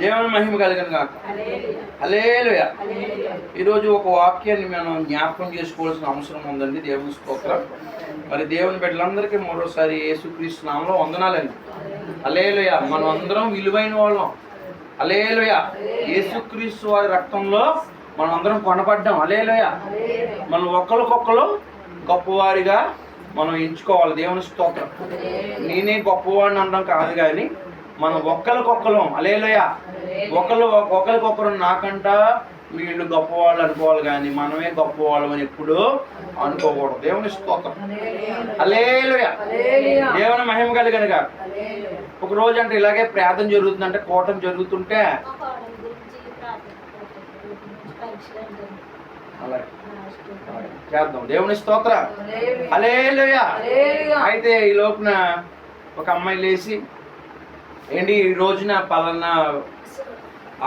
దేవుని మహిమ కలిగిన కాక అలేలుయ ఈరోజు ఒక వాక్యాన్ని మనం జ్ఞాపకం చేసుకోవాల్సిన అవసరం ఉందండి దేవుని స్తోత్రం. మరి దేవుని బిడ్డలందరికీ మరోసారి యేసుక్రీస్తు నామంలో వందనాలండి. అలేలుయ మనం అందరం విలువైన వాళ్ళం. అలేలుయ యేసుక్రీస్తు వారి రక్తంలో మనం అందరం కొనపడ్డాం అలేలుయ మనం ఒకరికొకరు గొప్పవారిగా మనం ఎంచుకోవాలి దేవుని స్తోత్రం. నేనే గొప్పవాడిని అనడం కాదు కానీ మనం ఒక్కరికొక్కరం అలేలుయ. ఒకరు ఒకరికొకరు నాకంట వీళ్ళు గొప్పవాళ్ళు అనుకోవాలి కానీ మనమే గొప్పవాళ్ళం అని ఎప్పుడు అనుకోకూడదు. దేవుని స్తోత్రం. అలేలుయ. దేవుని మహిమ కలిగను కాక ఒక రోజు అంటే ఇలాగే ప్రార్థన జరుగుతుందంటే కోటం జరుగుతుంటే అలాగే అలాగే. చేద్దాం. దేవుని స్తోత్రం. అలేలుయ. అయితే ఈ లోపున ఒక అమ్మాయి లేచి ఏంటి ఈ రోజున పలానా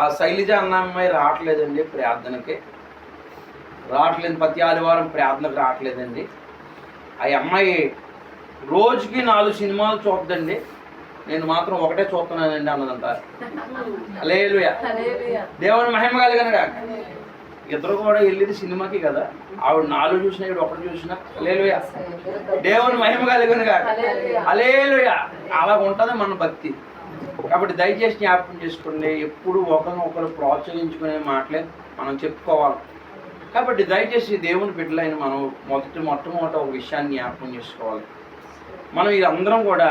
ఆ శైలిజ అన్న అమ్మాయి రావట్లేదండి ప్రార్థనకి. రావట్లేదు ప్రతి ఆదివారం ప్రార్థనకు రావట్లేదండి. ఆ అమ్మాయి రోజుకి నాలుగు సినిమాలు చూద్దండి. నేను మాత్రం ఒకటే చూస్తున్నానండి అన్నదంట లేలుయ దేవుని మహిమ కలిగిన ఇద్దరు కూడా వెళ్ళేది సినిమాకి కదా. ఆవిడ నాలుగు చూసినా ఇవి ఒకటి చూసినా. లేలుయ దేవుని మహిమ కలిగిన కాక అలేలుయ అలా ఉంటుంది మన భక్తి. కాబట్టి దయచేసి జ్ఞాపకం చేసుకోండి ఎప్పుడు ఒకరినొకరు ప్రోత్సహించుకునే మాటలే మనం చెప్పుకోవాలి. కాబట్టి దయచేసి దేవుని బిడ్డలైన మనం మొదటి మొట్టమొదట ఒక విషయాన్ని జ్ఞాపకం చేసుకోవాలి. మనం అందరం కూడా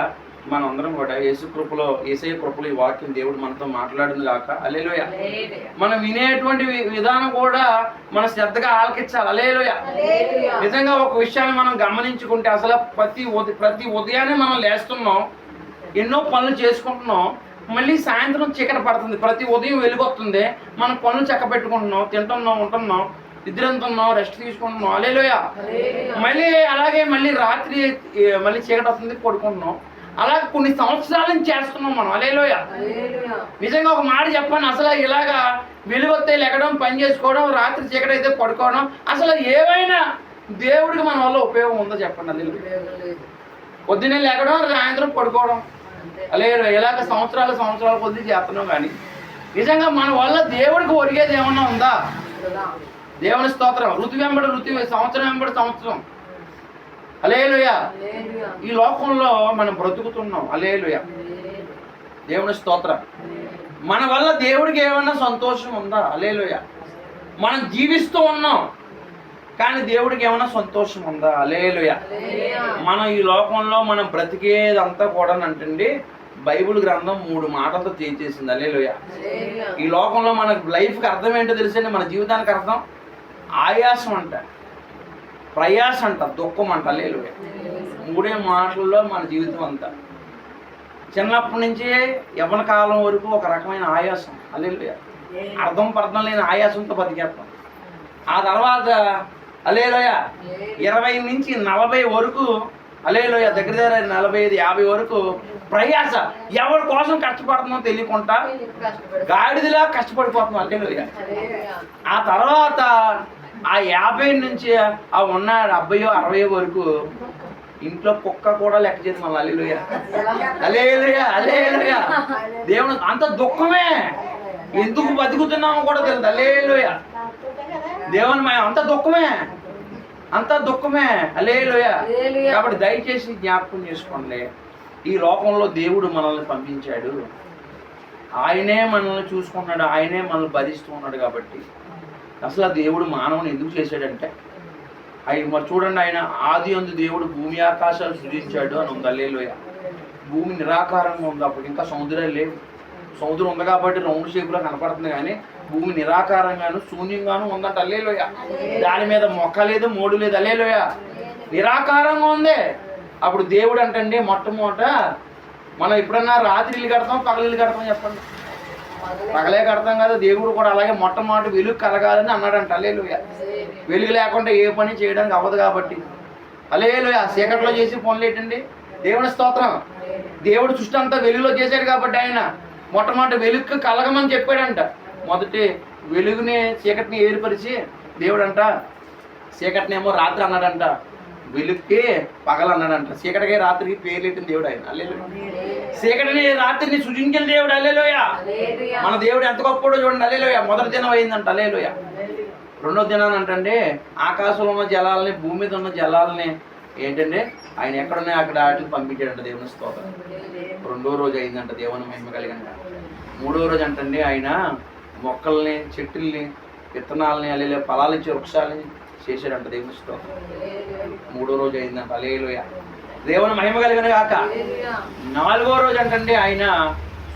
మనం అందరం కూడా యేసు కృపలో ఏసయ కృపలో ఈ వాక్యం దేవుడు మనతో మాట్లాడింది కాక అలేలోయ మనం వినేటువంటి విధానం కూడా మన శ్రద్ధగా ఆలకించాలి. అలేలోయ నిజంగా ఒక విషయాన్ని మనం గమనించుకుంటే అసలు ప్రతి ప్రతి ఉదయాన్నే మనం లేస్తున్నాం. ఎన్నో పనులు చేసుకుంటున్నాం. మళ్ళీ సాయంత్రం చీకటి పడుతుంది. ప్రతి ఉదయం వెలుగొస్తుంది. మనం పనులు చక్క పెట్టుకుంటున్నాం తింటున్నాం ఉంటున్నాం నిద్రంతున్నాం రెస్ట్ తీసుకుంటున్నాం. అలేలోయ మళ్ళీ అలాగే మళ్ళీ రాత్రి మళ్ళీ చీకటి వస్తుంది పడుకుంటున్నాం. అలాగే కొన్ని సంవత్సరాల నుంచి చేస్తున్నాం మనం. అలేలోయ నిజంగా ఒక మాట చెప్పండి అసలు ఇలాగా వెలుగొత్తే లెగడం పని చేసుకోవడం రాత్రి చీకటి అయితే పడుకోవడం అసలు ఏవైనా దేవుడికి మన వల్ల ఉపయోగం ఉందో చెప్పండి అల్లెలు పొద్దున్నే లేకడం సాయంత్రం పడుకోవడం. అలే ఇలాగ సంవత్సరాలు సంవత్సరాల కొద్దీ చేస్తున్నాం కానీ నిజంగా మన వల్ల దేవుడికి ఒరిగేది ఏమన్నా ఉందా? దేవుని స్తోత్రం. ఋతు వెంబడి ఋతు సంవత్సరం వెంబడి సంవత్సరం. అలేలుయ. ఈ లోకంలో మనం బ్రతుకుతున్నాం. అలేలుయ. దేవుని స్తోత్రం. మన వల్ల దేవుడికి ఏమన్నా సంతోషం ఉందా? అలేలుయ. మనం జీవిస్తూ ఉన్నాం. కానీ దేవుడికి ఏమైనా సంతోషం ఉందా? అలేలుయ మనం ఈ లోకంలో మనం బ్రతికేదంతా కూడా అంటండి బైబిల్ గ్రంథం మూడు మాటలతో చేసేసింది. అలేలుయ ఈ లోకంలో మన లైఫ్కి అర్థం ఏంటో తెలుసండి మన జీవితానికి అర్థం? ఆయాసం అంట. ప్రయాస అంట దుఃఖం అంట. అలేలుయ మూడే మాటల్లో మన జీవితం అంతా. చిన్నప్పటి నుంచి యవన కాలం వరకు ఒక రకమైన ఆయాసం. అలేలుయ అర్థం పర్థం లేని ఆయాసంతో బతికేస్తాం. ఆ తర్వాత అలేలోయ ఇరవై నుంచి నలభై వరకు అలేలోయ దగ్గర దగ్గర నలభై ఐదు యాభై వరకు ప్రయాస. ఎవరి కోసం కష్టపడుతున్నాం తెలియకుండా గాడిదిలా కష్టపడిపోతున్నాం అలేలోయ ఆ తర్వాత ఆ యాభై నుంచి ఆ ఉన్న డెబ్బయో అరవై వరకు ఇంట్లో కుక్క కూడా లెక్క చేయదు మళ్ళీ అలేలుయ అలేలుయ అలేలుయ దేవుని అంత దుఃఖమే. ఎందుకు బతుకుతున్నామో కూడా తెలియదు అలేలుయ దేవుని మహిమ అంత దుఃఖమే. అంత దుఃఖమే. అలేలుయ హల్లెలూయా. కాబట్టి దయచేసి జ్ఞాపకం చేసుకోండి. ఈ లోకంలో దేవుడు మనల్ని పంపించాడు. ఆయనే మనల్ని చూసుకున్నాడు ఆయనే మనల్ని భరిస్తూ ఉన్నాడు కాబట్టి. అసలు ఆ దేవుడు మానవుని ఎందుకు చేశాడంటే? ఆయన మరి చూడండి ఆయన ఆది అందు దేవుడు భూమి ఆకాశాలు సృజించాడు అని ఉంది. అల్లేలోయ. భూమి నిరాకారంగా ఉంది. అప్పుడు ఇంకా సముద్రాలు లేవు. సముద్రం ఉంది కాబట్టి రౌండ్ షేప్లో కనపడుతుంది కానీ భూమి నిరాకారంగాను శూన్యంగాను ఉందంట. అల్లేలోయ. దాని మీద మొక్క లేదు మోడు లేదు. అల్లేలోయ. నిరాకారంగా ఉంది. అప్పుడు దేవుడు అంటండి మొట్టమొదట మనం ఎప్పుడన్నా రాత్రి ఇల్లు కడతాం పగలు కడతాం చెప్పండి. పగలే కడతాం కదా దేవుడు కూడా అలాగే మొట్టమొదటి వెలుగు కలగాలని అన్నాడంట. అల్లేలోయ. వెలుగు లేకుండా ఏ పని చేయడానికి అవ్వదు కాబట్టి. అలేలుయ చీకట్లో చేసి పనులు ఏంటండి? దేవుని స్తోత్రం. దేవుడు సృష్టి అంతా వెలుగులో చేశాడు కాబట్టి ఆయన. మొట్టమొదటి వెలుగు కలగమని చెప్పాడంట. మొదటి వెలుగుని చీకటిని ఏర్పరిచి దేవుడు అంట చీకటినేమో రాత్రి అన్నాడంట. వెలుగుకి పగలు అన్నాడంట. చీకటికి రాత్రికి పేర్లెట్టిన దేవుడు ఆయన. అల్లెలు చీకటిని రాత్రిని సృజించిన దేవుడు అలేలోయ మన దేవుడు ఎంత గొప్పడో చూడండి అలేలోయ మొదటి దినం అయిందంట అలేలోయ రెండో దినాన్ని అంటే ఆకాశంలో ఉన్న జలాలని భూమి మీద ఉన్న జలాలని ఏంటంటే ఆయన ఎక్కడున్నాయి అక్కడ వాటికి పంపించాడంట దేవుని స్తోత్రం. రెండో రోజు అయిందంట దేవుని మహిమ కలిగిన మూడో రోజు అంటండి ఆయన మొక్కల్ని చెట్టుల్ని విత్తనాలని అల్లే ఫలాలు ఇచ్చే వృక్షాలని చేశాడంట దేవుని స్తోత్రం. మూడో రోజు అయిందంట అలేలోయ దేవుని మహిమ కలిగిన కాక నాలుగో రోజు అంటండి ఆయన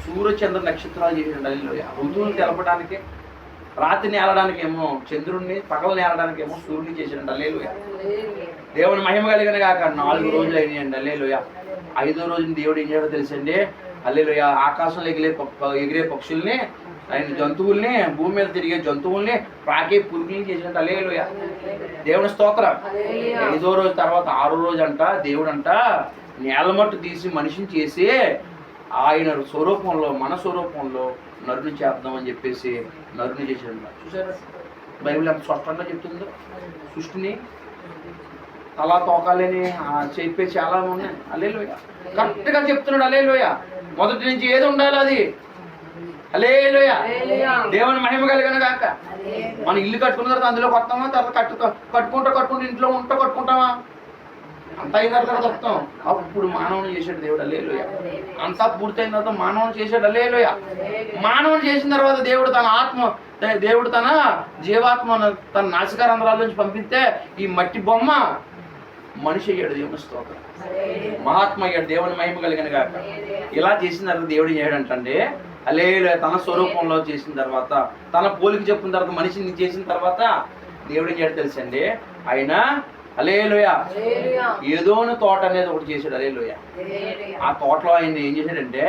సూర్య చంద్ర నక్షత్రాలు చేసాడు అల్లిలోయ ఋతువులు తెలపడానికి రాత్రిని ఏమో చంద్రుడిని పగలు నేలడానికి ఏమో సూర్యుని చేసాడు అల్లేలుయ దేవుని మహిమ కలిగిన కాక నాలుగు రోజులు అయినాయండి అల్లేలుయ ఐదో రోజున దేవుడు ఏం చేయడో తెలుసండి? అల్లేలుయ. ఆకాశంలో ఎగిరే ఎగిరే పక్షుల్ని ఆయన జంతువుల్ని భూమి మీద తిరిగే జంతువుల్ని ప్రాకే పురుగుల్ని చేసినట్టు. అల్లేలుయ. దేవుని స్తోత్రం. ఐదో రోజు తర్వాత ఆరో రోజు అంట దేవుడు అంట నేలమట్టు తీసి మనిషిని చేసి ఆయన స్వరూపంలో మన స్వరూపంలో నరుని చేద్దామని చెప్పేసి నరుని చేసాడు చూసారా బైబిల్ ఎంత స్పష్టంగా చెప్తుందో? సృష్టిని తలా తోకాలని చెప్పే చాలా ఉన్నాయి. అలేలోయ కరెక్ట్గా చెప్తున్నాడు అలేలోయ మొదటి నుంచి ఏది ఉండాలి అది. అలేలోయ దేవుని మహిమ కలిగిన కాక మన ఇల్లు కట్టుకున్న తర్వాత అందులో కొత్తామా? తర్వాత కట్టు కట్టుకుంటా కట్టుకుంటూ ఇంట్లో ఉంటా కట్టుకుంటామా? అంత అయిన తర్వాత వస్తాం అప్పుడు మానవుని చేసాడు దేవుడు. అల్లేలోయ అంతా పూర్తయిన తర్వాత మానవుని చేసాడు అల్లేలోయ మానవుని చేసిన తర్వాత దేవుడు తన ఆత్మ దేవుడు తన జీవాత్మను తన నాశకారంధ్రాల నుంచి పంపిస్తే ఈ మట్టి బొమ్మ మనిషి అయ్యాడు దేవుని స్తోత్రం. మహాత్మ అయ్యాడు దేవుని మహిమ కలిగిన కాక ఇలా చేసిన తర్వాత దేవుడు చేయడంటే అలే తన స్వరూపంలో చేసిన తర్వాత తన పోలికి చెప్పిన తర్వాత మనిషిని చేసిన తర్వాత దేవుడు చేయడం తెలుసండి ఆయన అలేలోయ ఏదోని తోట అనేది ఒకటి చేశాడు అలేలోయ ఆ తోటలో ఆయన ఏం చేశాడంటే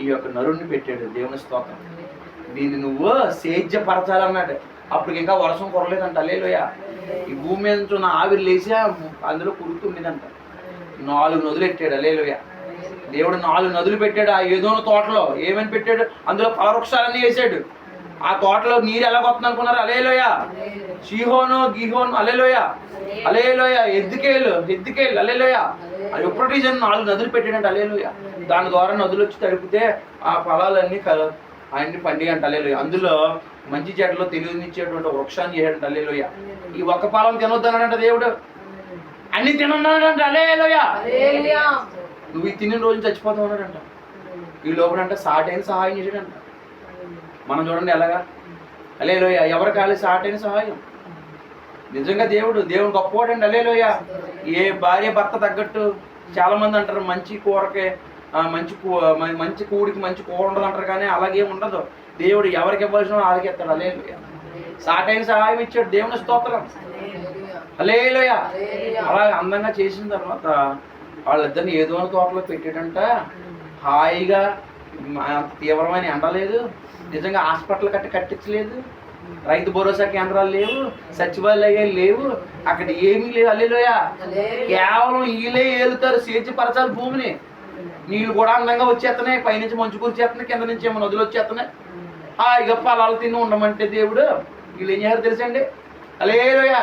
ఈ యొక్క నరుణ్ణి పెట్టాడు దేవుని స్తోత్రం. దీన్ని నువ్వు సేద్యపరచాలన్నాడు. అప్పుడు ఇంకా వర్షం కురలేదంట అలేలోయ ఈ భూమి మీద నుంచి ఉన్న ఆవిరి లేచి అందులో కురుతుండేదంట నాలుగు నదులు పెట్టాడు అలేలుయ దేవుడు నాలుగు నదులు పెట్టాడు ఆ ఏదో తోటలో. ఏమని పెట్టాడు? అందులో ఫలవృక్షాలన్నీ వేసాడు. ఆ తోటలో నీరు ఎలా వస్తుంది అనుకున్నారు? అలేలోయ షీహోను గిహోను అలేలోయ అలేలోయ ఎద్దుకేలు ఎద్దుకేలు అలేలోయ అది ఎప్పుడు రీజన్ నాలుగు నదులు పెట్టాడంటే అలేలోయ దాని ద్వారా నదులు వచ్చి తడిపితే ఆ ఫలాలన్నీ కల అన్ని పండిగ అంట అలేలోయ అందులో మంచి చెట్లు తెలియనిచ్చేటువంటి వృక్షాన్ని చేశాడంట అలేలోయ ఈ ఒక్క ఫలం తినొద్దన్నాడంట దేవుడు. అన్ని తినన్నాడంట అలేలోయ నువ్వు ఈ తిన్న రోజు చచ్చిపోతావు అన్నాడంట. ఈ లోపలంట సాటైన సహాయం చేశాడంట. మనం చూడండి ఎలాగా. అలేలోయ ఎవరు కాలి సాటైన సహాయం? నిజంగా దేవుడు దేవుడు గొప్పవాడండి. అలేలోయ ఏ భార్య భర్త తగ్గట్టు చాలా మంది అంటారు మంచి కూరకి మంచి మంచి కూడికి మంచి కూర ఉండదు అంటారు కానీ అలాగే ఉండదు. దేవుడు ఎవరికి ఇవ్వాల్సిన వాళ్ళకి ఇస్తాడు. అలేలోయ సాటైన సహాయం ఇచ్చాడు. దేవుని స్తోత్రం. అలేలోయ అలా అందంగా చేసిన తర్వాత వాళ్ళిద్దరిని ఏదో తోటలో పెట్టాడంట. హాయిగా అంత తీవ్రమైన ఎండ లేదు. నిజంగా హాస్పిటల్ కట్టి కట్టించలేదు. రైతు భరోసా కేంద్రాలు లేవు. సచివాలయాలు లేవు. అక్కడ ఏమీ లేవు. అల్లేలోయ కేవలం వీళ్ళే ఏలుతారు. సేద్యపరచాలి భూమిని. నీళ్ళు కూడా అందంగా వచ్చేస్తున్నాయి పైనుంచి మంచు కురిచేస్తున్నాయి కింద నుంచి ఏమో నదులు వచ్చేస్తున్నాయి. హాయిగా పొలాలు తిని ఉండమంటే దేవుడు వీళ్ళు ఏం చేయారు తెలుసండి? అలేలోయ.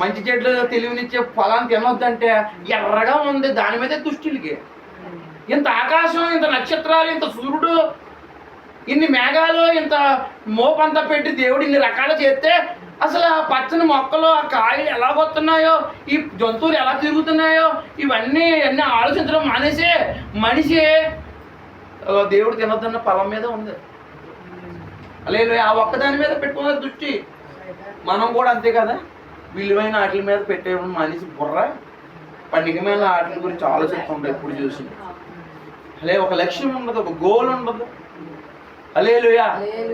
మంచి చెట్లు తెలివినిచ్చే ఫలాన్ని తినొద్దంటే ఎర్రగా ఉంది దాని మీదే దుష్టులకి. ఇంత ఆకాశం ఇంత నక్షత్రాలు ఇంత సూర్యుడు ఇన్ని మేఘాలు ఇంత మోపంతా పెట్టి దేవుడు ఇన్ని రకాలు చేస్తే అసలు ఆ పచ్చని మొక్కలు ఆ కాయలు ఎలా పోతున్నాయో ఈ జంతువులు ఎలా తిరుగుతున్నాయో ఇవన్నీ అన్నీ ఆలోచించడం మానేసి మనిషి దేవుడు తినొద్దన్న పొలం మీద ఉంది. లేదు ఆ ఒక్కదాని మీద పెట్టుకున్న దృష్టి. మనం కూడా అంతే కదా. విలువైన వాటి మీద పెట్టే మనిషి బుర్ర. పండుగ మీద వాటి గురించి ఆలోచిస్తుంటాం ఎప్పుడు చూసి. అదే ఒక లక్ష్యం ఉండదు ఒక గోల్ ఉండదు. అలేలుయా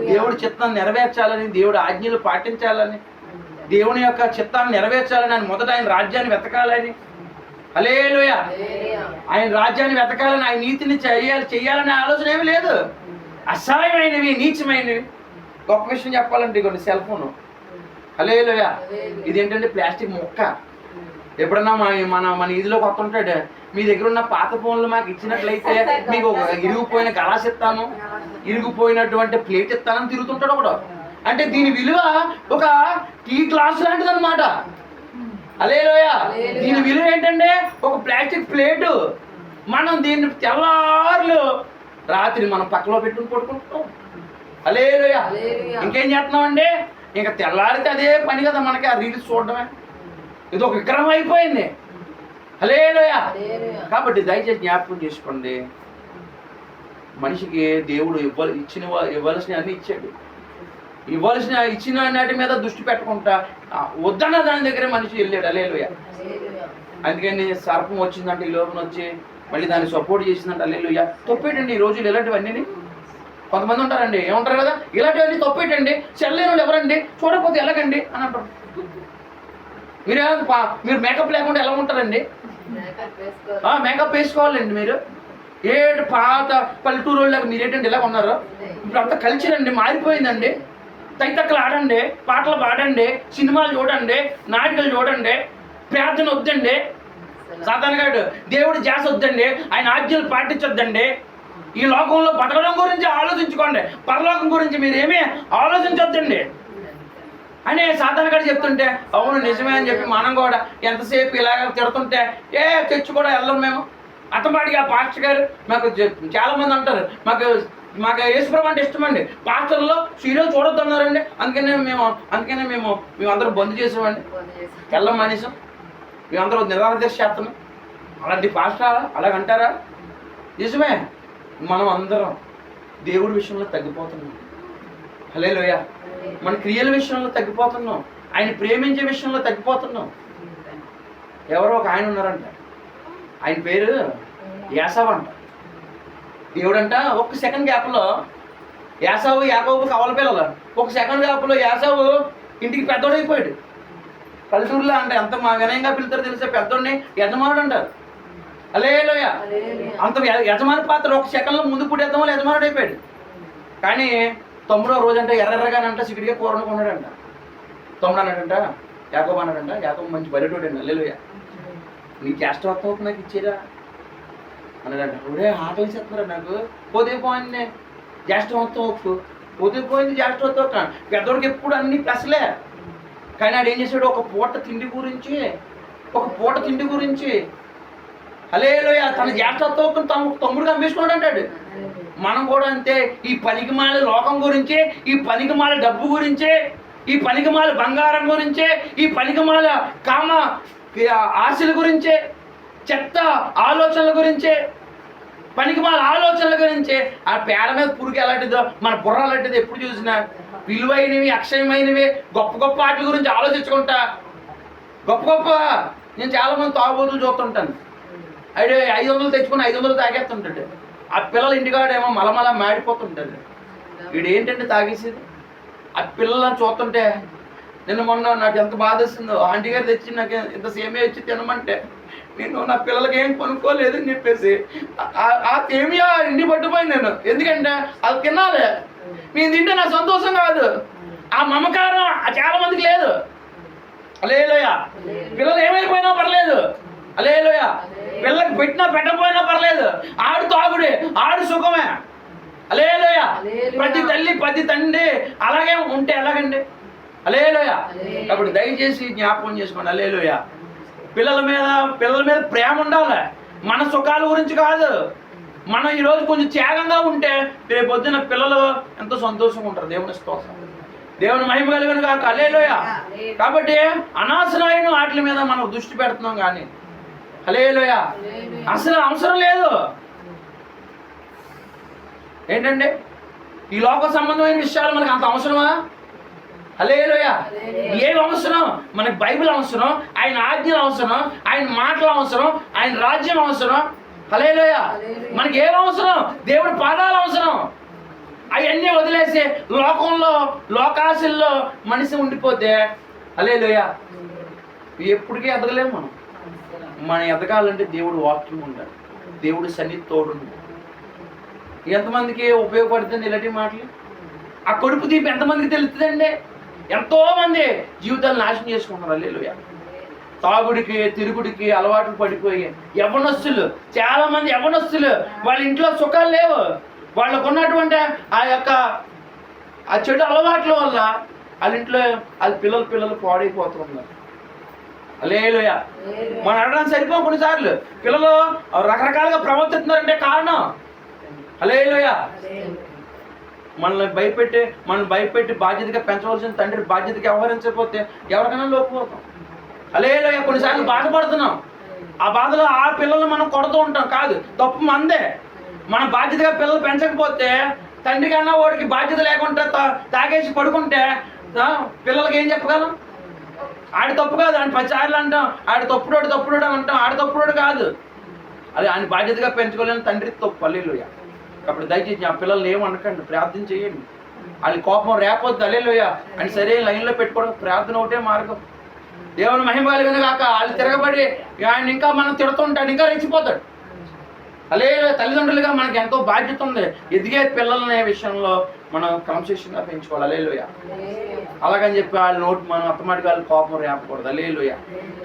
దేవుడి చిత్తాన్ని నెరవేర్చాలని దేవుడి ఆజ్ఞలు పాటించాలని దేవుని యొక్క చిత్తాన్ని నెరవేర్చాలని ఆయన మొదట ఆయన రాజ్యాన్ని వెతకాలని. అలేలుయ ఆయన రాజ్యాన్ని వెతకాలని ఆయన నీతిని చేయాలి చేయాలనే ఆలోచన ఏమీ లేదు. అసహ్యమైనవి నీచమైనవి. గొప్ప విషయం చెప్పాలంటే కొన్ని సెల్ ఫోన్. అలేలుయ ఇదేంటంటే ప్లాస్టిక్ ముక్క. ఎప్పుడన్నా మా మన మన ఇదిలో కొత్త ఉంటాడు. మీ దగ్గర ఉన్న పాత ఫోన్లు మాకు ఇచ్చినట్లయితే మీకు ఒక ఇరిగిపోయిన గలాస్ ఇస్తాను. ఇరిగిపోయినటువంటి ప్లేట్ ఇస్తానని తిరుగుతుంటాడు ఒకడు. అంటే దీని విలువ ఒక టీ గ్లాస్ లాంటిది అనమాట అలేలోయ దీని విలువ ఏంటంటే ఒక ప్లాస్టిక్ ప్లేటు. మనం దీన్ని తెల్లారులు రాత్రి మనం పక్కలో పెట్టుకుని పడుకుంటాం. అలేలుయా. ఇంకేం చేస్తున్నామండి? ఇంకా తెల్లారితే అదే పని కదా మనకి. ఆ రీల్స్ చూడడమే. ఇది ఒక విగ్రహం అయిపోయింది. Alleluia hallelujah. కాబట్టి దయచేసి జ్ఞాపకం చేసుకోండి. మనిషికి దేవుడు ఇవ్వ ఇచ్చిన ఇవ్వాల్సిన అన్ని ఇచ్చాడు. ఇవ్వాల్సిన ఇచ్చిన నాటి మీద దృష్టి పెట్టకుండా వద్దన్న దాని దగ్గరే మనిషి వెళ్ళాడు. అలేలుయ. అందుకని సర్పం వచ్చిందంటే ఈ లోపల వచ్చి మళ్ళీ దాన్ని సపోర్ట్ చేసిందంటే అల్లేలుయ తప్పేటండి ఈ రోజులు ఇలాంటివన్నీ కొంతమంది ఉంటారండి ఏమంటారు కదా? ఇలాంటివన్నీ తప్పేటండి చెల్లేని వాళ్ళు ఎవరండి? చూడకపోతే ఎలాగండి? అని అంటారు. మీరు ఏమన్నా పా- మీరు మేకప్ లేకుండా ఎలా ఉంటారండి? మేకప్ వేసుకోవాలండి మీరు. ఏడు పాత పల్లెటూరు వాళ్ళకి మీరేంటండి ఇలా ఉన్నారు. ఇప్పుడు అంతా కల్చర్ అండి మారిపోయిందండి. తైతక్కలు ఆడండి పాటలు పాడండి సినిమాలు చూడండి నాటికలు చూడండి ప్రార్థన వద్దండి. సాధారణ గారు దేవుడు జాస వద్దండి ఆయన ఆజ్ఞలు పాటించొద్దండి. ఈ లోకంలో బతకడం గురించి ఆలోచించుకోండి. పరలోకం గురించి మీరు ఏమీ ఆలోచించొద్దండి. అని సాధారణ గారు చెప్తుంటే అవును నిజమే అని చెప్పి మనం కూడా ఎంతసేపు ఇలాగ తిడుతుంటే ఏ తెచ్చి కూడా వెళ్ళం మేము. అతమాడిగా పాస్టర్ గారు మాకు చాలామంది అంటారు మాకు మాకు యేసుప్రభు అంటే ఇష్టం అండి. పాస్టర్లో సీరియల్ చూడొద్దు అన్నారండి. అందుకనే మేము అందుకనే మేము మేమందరం బంద్ చేసామండి. ఫోన్ వెళ్ళం మానేసాం. మేమందరం నిరాదశ చేస్తున్నాం. అలాంటి పాస్టర్? అలాగంటారా? నిజమే. మనం అందరం దేవుడి విషయంలో తగ్గిపోతున్నాం. హలే మన క్రియల విషయంలో తగ్గిపోతున్నాం. ఆయన ప్రేమించే విషయంలో తగ్గిపోతున్నాం. ఎవరో ఒక ఆయన ఉన్నారంట. ఆయన పేరు యాసవ్ అంట. దేవుడంట ఒక్క సెకండ్ గ్యాప్లో యాసవు యాకోబు కవల పిల్లలు. ఒక సెకండ్ గ్యాప్లో యాసవు ఇంటికి పెద్దోడైపోయాడు పల్లెటూరులో అంటే ఎంత మా వినయంగా పిలుతారో తెలిసే పెద్దోడిని యజమానుడు అంటారు. అలేలోయ. అంత యజ- యజమాని పాత్ర ఒక సెకండ్లో ముందు పుట్టి యజమానులు యజమానుడు అయిపోయాడు. కానీ తొమ్మిదో రోజు అంటే ఎర్రెర్రగానంట సిగిడిగా కూర వండుకున్నాడంట తొమ్మిది అన్నాడంట యాకోబ అన్నాడంట యాకోబ మంచి బలిటోడు అండి అల్లెలుయ నీ చేష్ట వస్తావు నాకు ఇచ్చేరా? అన్నాడంట. ఒరే ఆకలి చేస్తున్నారా నాకు? పోతే పోయింది. గ్యాస్ట్ మొత్తం ఒప్పు. పోతే పోయింది జ్యేష్ఠ ఒక్క. పెద్దోడికి ఎప్పుడు అన్ని ప్లస్లే. కానీ ఆడు ఏం చేశాడు? ఒక పూట తిండి గురించి ఒక పూట తిండి గురించి అలేలోయ తన జ్యేష్ఠత్వం తమ తమ్ముడు కమ్మేసుకున్నాడు అంటాడు మనం కూడా అంతే. ఈ పనికిమాల లోకం గురించి ఈ పనికిమాల డబ్బు గురించే ఈ పనికిమాల బంగారం గురించే ఈ పనికిమాల కామ ఆశల గురించే చెత్త ఆలోచనల గురించే పనికిమాల ఆలోచనల గురించే. ఆ పేడ మీద పురుగు ఎలాంటిదో మన బుర్ర అలాంటిది ఎప్పుడు చూసినా. విలువైనవి అక్షయమైనవి గొప్ప గొప్ప వాటి గురించి ఆలోచించుకుంటా. గొప్ప గొప్ప నేను చాలా మంది తాగుబోతులు చూస్తుంటాను. ఐదు ఐదు వందలు తెచ్చుకుని ఐదు వందలు తాగేస్తుంటాడు. ఆ పిల్లల ఇంటికాడేమో మలమల మాడిపోతుంటుంది. వీడు ఏంటంటే తాగేసేది? ఆ పిల్లలను చూస్తుంటే నిన్న మొన్న నాకు ఎంత బాధ వేసిందో ఆంటీ గారు తెచ్చి నాకు ఇంత సేమే ఇచ్చి తినమంటే నేను నా పిల్లలకి ఏం కొనుక్కోలేదు అని చెప్పేసి ఆ- ఆ సేమియా ఇంటి పట్టుపోయి నేను. ఎందుకంటే అది తినాలి. నేను తింటే నా సంతోషం కాదు. ఆ మమకారం ఆ చాలా మందికి లేదు. అలేలోయ పిల్లలు ఏమైపోయినా పర్లేదు. అలేలోయ. పిల్లకి పెట్టినా పెట్టకపోయినా పర్లేదు. ఆడు తాగుడే ఆడు సుఖమే. అలేలోయ. ప్రతి తల్లి ప్రతి తండ్రి అలాగే ఉంటే ఎలాగండి? అలేలోయ. కాబట్టి దయచేసి జ్ఞాపకం చేసుకోండి. అలేలోయ. పిల్లల మీద పిల్లల మీద ప్రేమ ఉండాలి. మన సుఖాల గురించి కాదు. మనం ఈరోజు కొంచెం త్యాగంగా ఉంటే రేపు పొద్దున పిల్లలు ఎంతో సంతోషంగా ఉంటారు. దేవుని స్తోత్రం. దేవుని మహిమ కలిగిన కాక అలేలోయ. కాబట్టి అనవసరమైన వాటి మీద మనం దృష్టి పెడుతున్నాం కానీ హలేలోయ అసలు అవసరం లేదు. ఏంటంటే ఈ లోక సంబంధమైన విషయాలు మనకు అంత అవసరమా? హలేలోయ ఏం అవసరం? మనకి బైబిల్ అవసరం ఆయన ఆజ్ఞలు అవసరం ఆయన మాటలు అవసరం ఆయన రాజ్యం అవసరం. హలేలోయ మనకి ఏం అవసరం? దేవుడి పాదాలు అవసరం. అవన్నీ వదిలేసి లోకంలో లోకాశల్లో మనిషి ఉండిపోతే హలేలోయ ఎప్పటికీ ఎదగలేము మనం. మన ఎదగాలంటే దేవుడు వాక్యం ఉండాలి. దేవుడు సన్నిధి తోడు ఎంతమందికి ఉపయోగపడుతుంది ఇలాంటి మాటలు? ఆ కడుపు తీపి ఎంతమందికి తెలుస్తుందండి? ఎంతోమంది జీవితాలు నాశనం చేసుకుంటారు అల్లేలుయ తాగుడికి తిరుగుడికి అలవాటు పడిపోయి యవనస్తులు చాలా మంది యవనస్తులు వాళ్ళ ఇంట్లో సుఖాలు లేవు. వాళ్ళకు ఉన్నటువంటి ఆ యొక్క ఆ చెడు అలవాట్ల వల్ల వాళ్ళ ఇంట్లో వాళ్ళ పిల్లలు పిల్లలు పాడైపోతున్నారు. అలేలుయ మనం అడగడానికి సరిపోం కొన్నిసార్లు. పిల్లలు రకరకాలుగా ప్రవర్తిస్తున్నారంటే కారణం. అలేలుయ మనల్ని భయపెట్టి మనల్ని భయపెట్టి బాధ్యతగా పెంచవలసిన తండ్రి బాధ్యతగా వ్యవహరించకపోతే ఎవరికైనా లోపుపోతాం. అలేలుయ కొన్నిసార్లు బాధపడుతున్నాం. ఆ బాధలో ఆ పిల్లల్ని మనం కొడుతూ ఉంటాం. కాదు తప్పు మందే. మన బాధ్యతగా పిల్లలు పెంచకపోతే తండ్రి కన్నా వాడికి బాధ్యత లేకుండా తాగేసి పడుకుంటే పిల్లలకి ఏం చెప్పగలం? ఆడి తప్పు కాదు ఆయన పచ్చారులు అంటాం. ఆడి తప్పుడోడు తప్పుడోడు అంటాం. ఆడ తప్పుడోడు కాదు. అది ఆయన బాధ్యతగా పెంచుకోలేని తండ్రి తప్పు. అల్లేలుయ అప్పుడు దయచేసి ఆ పిల్లల్ని ఏమనకండి ప్రార్థన చేయండి. వాళ్ళ కోపం రేపొద్దు. అల్లేలుయ అని సరే లైన్లో పెట్టుకోవడం ప్రార్థన ఒకటే మార్గం. దేవుని మహిమ కలిగిన కాక వాళ్ళు తిరగబడి ఆయన ఇంకా మనం తిడుతుంటాడు ఇంకా రెచ్చిపోతాడు. అలే తల్లిదండ్రులుగా మనకి ఎంతో బాధ్యత ఉంది. ఎదిగే పిల్లలనే విషయంలో మనం క్రమశిక్షణగా పెంచుకోవాలి? అలేలుయ అలాగని చెప్పి వాళ్ళ నోటు మనం అత్తమాటికి వాళ్ళ కోపం రేపకూడదు? అలేలుయ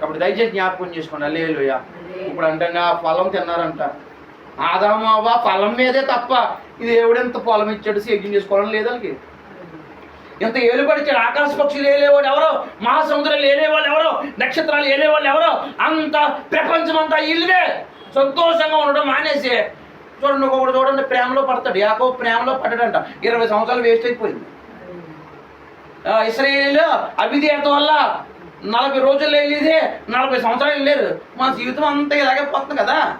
కాబట్టి దయచేసి జ్ఞాపకం చేసుకోండి. అలేలుయ ఇప్పుడు అంటే ఆ ఫలం తిన్నారంట. ఆదామావా ఫలం మీదే తప్ప ఇది ఎవడెంత పొలం ఇచ్చాడు సేద్యం చేసుకోవడం లేదు వాళ్ళకి? ఎంత ఏలుబడిచాడు? ఆకాశ పక్షులు ఏలేవాడు ఎవరో? మహాసముద్రాలు ఏలేవాళ్ళు ఎవరో? నక్షత్రాలు ఏలేవాళ్ళు ఎవరో? అంత ప్రపంచం అంతా ఇల్లుదే సంతోషంగా ఉండడం మానేసి చూడండి ఒకడు చూడండి ప్రేమలో పడతాడు. యాకో ప్రేమలో పడ్డాడంట. ఇరవై సంవత్సరాలు వేస్ట్ అయిపోయింది. ఆ, ఇస్రాయేలీలు అవిధేయత వల్ల నలభై రోజులు వెళ్ళేది నలభై సంవత్సరాలు వెళ్ళారు. మన జీవితం అంతా ఇలాగే పోతుంది కదా.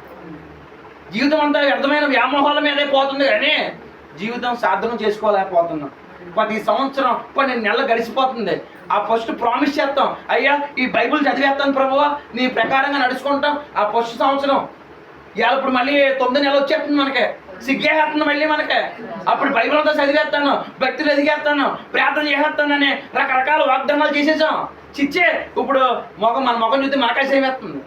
జీవితం అంతా వ్యర్థమైన వ్యామోహాల మీదే పోతుంది కానీ జీవితం సాధనం చేసుకోలేకపోతున్నాం. ప్రతి సంవత్సరం పన్నెండు నెలలు గడిచిపోతుంది. ఆ ఫస్ట్ ప్రామిస్ చేస్తాం. అయ్యా ఈ బైబిల్ చదివేస్తాను ప్రభువా. నీ ప్రకారంగా నడుచుకుంటాం. ఆ ఫస్ట్ సంవత్సరం ఇవాళ ఇప్పుడు మళ్ళీ తొమ్మిది నెలలు వచ్చేస్తుంది మనకి. సిగ్గేస్తుంది మళ్ళీ మనకి. అప్పుడు బైబిల్ అంతా చదివేస్తాను భక్తులు ఎదిగేస్తాను ప్రార్థన చేసేస్తానని రకరకాల వాగ్దానాలు చేసేసాం. చిచ్చే ఇప్పుడు మొగం మన మొగం చూస్తే మనకాశ ఏమేస్తుంది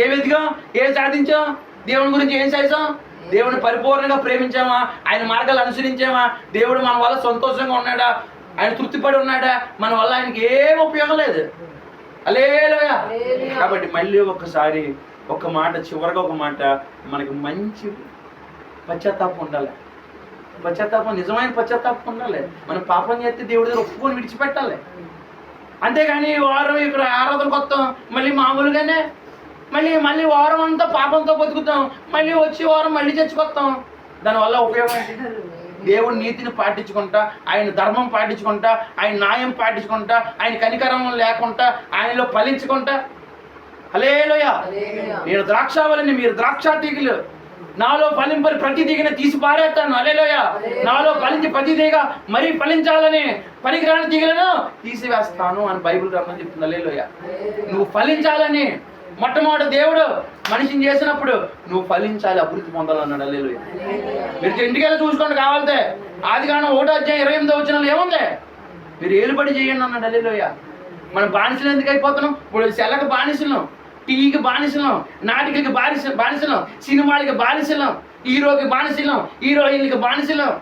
ఏం ఎదిగాం ఏం సాధించాం? దేవుని గురించి ఏం చేసాం? దేవుని పరిపూర్ణంగా ప్రేమించామా? ఆయన మార్గాలు అనుసరించామా? దేవుడు మన వల్ల సంతోషంగా ఉన్నాడా? ఆయన తృప్తిపడి ఉన్నాడా? మన వల్ల ఆయనకి ఏం ఉపయోగం లేదు. అలేలోయ కాబట్టి మళ్ళీ ఒకసారి ఒక మాట చివరిగా ఒక మాట మనకి మంచి పశ్చాత్తాపం ఉండాలి. పశ్చాత్తాపం నిజమైన పశ్చాత్తాపం ఉండాలి. మనం పాపం చేస్తే దేవుడి దగ్గర ఒప్పుకొని విడిచిపెట్టాలి. అంతేగాని వారం ఇక్కడ ఆరాధన కొత్తాం మళ్ళీ మామూలుగానే మళ్ళీ మళ్ళీ వారం అంతా పాపంతో బతుకుతాం మళ్ళీ వచ్చే వారం మళ్ళీ చచ్చిపోతాం. దానివల్ల ఉపయోగం ఏంటి? దేవుడి నీతిని పాటించుకుంటా ఆయన ధర్మం పాటించుకుంటా ఆయన న్యాయం పాటించుకుంటా ఆయన కనికరం లేకుండా ఆయనలో ఫలించుకుంటా హలేలోయ నేను ద్రాక్షావళిని మీరు ద్రాక్ష తీగలు నాలో ఫలింపని ప్రతి తీగని తీసి పారేస్తాను. అలేలోయ నాలో ఫలించి ప్రతి తీగ మరీ ఫలించాలని పనికిరాని తీగలను తీసివేస్తాను అని బైబిల్ గ్రంథం చెప్తుంది. అలేలోయ నువ్వు ఫలించాలని మొట్టమొదటి దేవుడు మనిషిని చేసినప్పుడు నువ్వు ఫలించాలి అభివృద్ధి పొందాలన్నాడు. అల్లేలు మీరు ఇంటికి వెళ్ళి చూసుకోండి కావాలితే ఆది కాలం ఒకటో అధ్యాయం ఇరవై ఎనిమిదో వచ్చిన ఏముంది? మీరు ఏలుబడి చేయండి అన్నాడు. అల్లేలోయ మనం బానిసలు ఎందుకు అయిపోతున్నాం? ఇప్పుడు సెలకు బానిసలం టీవీకి బానిసలం నాటికలకి బానిస బానిసలం సినిమాలకి బానిసలం హీరోకి బానిసలం హీరోయిన్లకి బానిసలం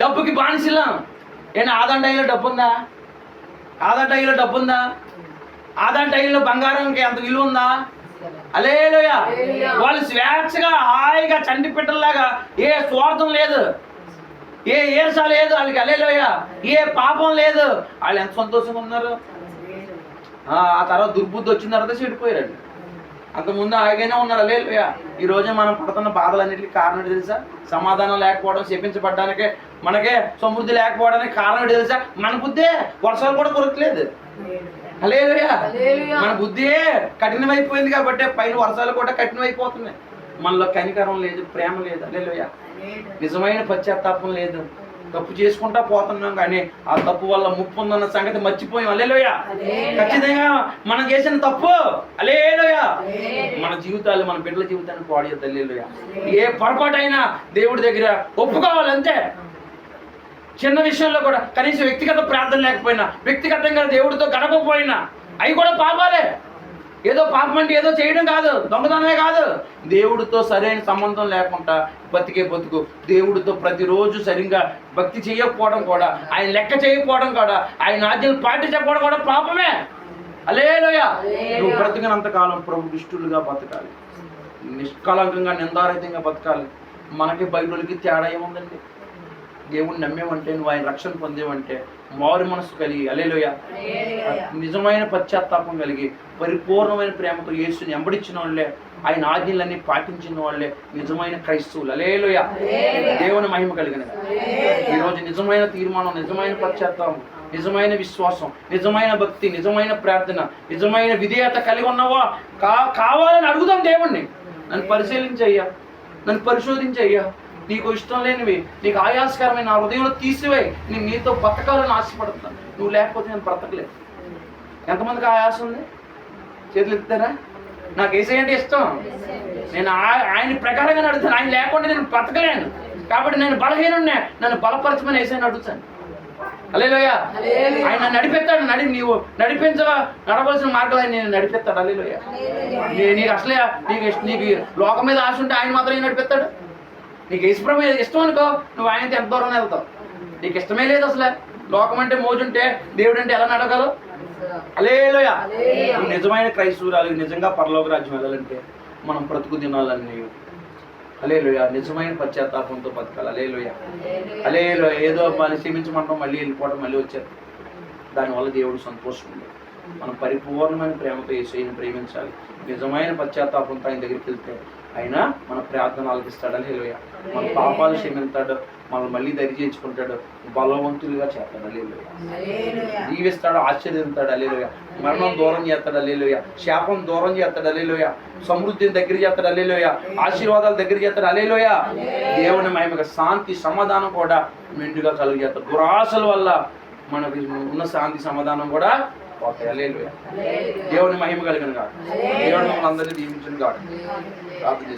డబ్బుకి బానిసలం. ఏనా ఆదాం టైంలో డబ్బు ఉందా ఆదా టైంలో డబ్బు ఉందా ఆదా టైంలో బంగారంకి ఎంత విలువ ఉందా అలేలోయ వాళ్ళు స్వేచ్ఛగా హాయిగా చంటి పిట్టల్లాగా ఏ స్వార్థం లేదు. ఏ ఏర్స లేదు వాళ్ళకి అలేలోయ ఏ పాపం లేదు. వాళ్ళు ఎంత సంతోషంగా ఉన్నారు? ఆ తర్వాత దుర్బుద్ధి వచ్చిన తర్వాత చెడిపోయారండి. అంతకుముందు ఆగానే ఉన్నారు అలేలుయ ఈ రోజు మనం పడుతున్న బాధలన్నిటికీ కారణం తెలుసా? సమాధానం లేకపోవడం శపించబడ్డానికే మనకే సమృద్ధి లేకపోవడానికి కారణం తెలుసా? మన బుద్ధే వర్షాలు కూడా కొరకలేదు హల్లెలూయా. మన బుద్ధి కఠినమైపోయింది కాబట్టి పైన వర్షాలు కూడా కఠినమైపోతున్నాయి. మనలో కనికరం లేదు ప్రేమ లేదు అలేలుయ నిజమైన పశ్చాత్తాపం లేదు. తప్పు చేసుకుంటా పోతున్నాం కానీ ఆ తప్పు వల్ల ముప్పు ఉందన్న సంగతి మర్చిపోయాం. అలేలోయ ఖచ్చితంగా మనం చేసిన తప్పు. అలేలోయ మన జీవితాలు మన బిడ్డల జీవితాన్ని పాడేది అలేలోయ ఏ పొరపాటైనా దేవుడి దగ్గర ఒప్పుకోవాలి అంతే చిన్న విషయంలో కూడా కనీసం వ్యక్తిగత ప్రార్థన లేకపోయినా వ్యక్తిగతంగా దేవుడితో గడపకపోయినా అవి కూడా పాపాలే. ఏదో పాపం అంటే ఏదో చేయడం కాదు దొంగతనమే కాదు. దేవుడితో సరైన సంబంధం లేకుండా బతికే బతుకు. దేవుడితో ప్రతిరోజు సరిగ్గా భక్తి చేయకపోవడం కూడా ఆయన లెక్క చేయకపోవడం కూడా ఆయన ఆజ్ఞలు పాటించకపోవడం కూడా పాపమే. అలేలోయ నువ్వు బ్రతికినంత కాలం ప్రభు దుష్టులుగా బతకాలి. నిష్కలంకంగా నిందారహితంగా బతకాలి. మనకి బైబిల్కి తేడా ఏముందండి? దేవుణ్ణి నమ్మేవంటే నువ్వు ఆయన రక్షణ పొందేవంటే మారు మనసు కలిగి అలేలోయ. నిజమైన పశ్చాత్తాపం కలిగి పరిపూర్ణమైన ప్రేమతో యేసుని ఎంబడించిన వాళ్ళే ఆయన ఆజ్ఞలన్నీ పాటించిన వాళ్ళే నిజమైన క్రైస్తవులు. అలేలోయ దేవుని మహిమ కలిగిన ఈరోజు నిజమైన తీర్మానం నిజమైన పశ్చాత్తాపం నిజమైన విశ్వాసం నిజమైన భక్తి నిజమైన ప్రార్థన నిజమైన విధేయత కలిగి ఉన్నావా? కా కావాలని అడుగుదాం దేవుణ్ణి. నన్ను పరిశీలించయ్యా. నన్ను పరిశోధించయ్యా. నీకు ఇష్టం లేనివి నీకు ఆయాసకరమైన నా హృదయంలో తీసివే నేను నీతో బతకాలని ఆశపడుతున్నాను. నువ్వు లేకపోతే నేను బ్రతకలేదు. ఎంతమందికి ఆయాసం ఉంది? చేతులు ఎత్తారా నాకు ఏసై అంటే ఇష్టం? నేను ఆయన ప్రకారంగా నడుస్తాను. ఆయన లేకుండా నేను బ్రతకలేను. కాబట్టి నేను బలహీనున్నే నన్ను బలపరచమని ఏసైని అడుగుతాను. అలేలోయ. ఆయన నడిపెత్తాడు. నడి నీవు నడిపించ నడవలసిన మార్గాలు ఆయన నేను నడిపెత్తాడు. అలేలోయ నీకు అసలే నీకు ఇష్ట- నీకు లోకం మీద ఆశ ఉంటే ఆయన మాత్రం నడిపెత్తాడు. నీకు ఇష్టం ఇష్టం అనుకో నువ్వు ఆయనతో ఎంత దూరం వెళ్తావు? నీకు ఇష్టమే లేదు అసలే. లోకం అంటే మోజుంటే దేవుడు అంటే ఎలా నడగలవు అలేలోయ నిజమైన క్రైస్తవురాలు నిజంగా పరలోక రాజ్యం వెళ్ళాలంటే మనం బ్రతుకు దినాలన్నీ. అలేలోయ నిజమైన పశ్చాత్తాపంతో బతకాలి. అలేలోయ అలేలో ఏదో మళ్ళీ క్షమించమంటాం మళ్ళీ వెళ్ళిపోవడం మళ్ళీ వచ్చారు దానివల్ల దేవుడు సంతోషం మనం పరిపూర్ణమైన ప్రేమతో యేసుని ప్రేమించాలి. నిజమైన పశ్చాత్తాపంతో ఆయన దగ్గరికి వెళ్తే ఆయన మన ప్రార్థన ఆలకిస్తాడు అలేలోయ మన పాపాలు క్షమిస్తాడు మనం మళ్ళీ దరి చేయించుకుంటాడు బలవంతులుగా చేస్తాడు అలేలోయ హల్లెలూయా. దీవిస్తాడు ఆశ్చర్యస్తాడు అల్లేలోయ మరణం దూరం చేస్తాడు అల్లేలోయ శాపం దూరం చేస్తాడు అల్లేలోయ సమృద్ధిని దగ్గర చేస్తాడు అల్లేలోయ ఆశీర్వాదాలు దగ్గర చేస్తాడు అల్లేలోయ దేవుని మహిమగా శాంతి సమాధానం కూడా మెండుగా కలుగు చేస్తాడు. దురాశల వల్ల మనకి ఉన్న శాంతి సమాధానం కూడా పోతాయి అల్లేలోయ. దేవుని మహిమ కలిగిన కాదు దేవుడు మమ్మల్ని అందరినీ దీవించను కాదు God bless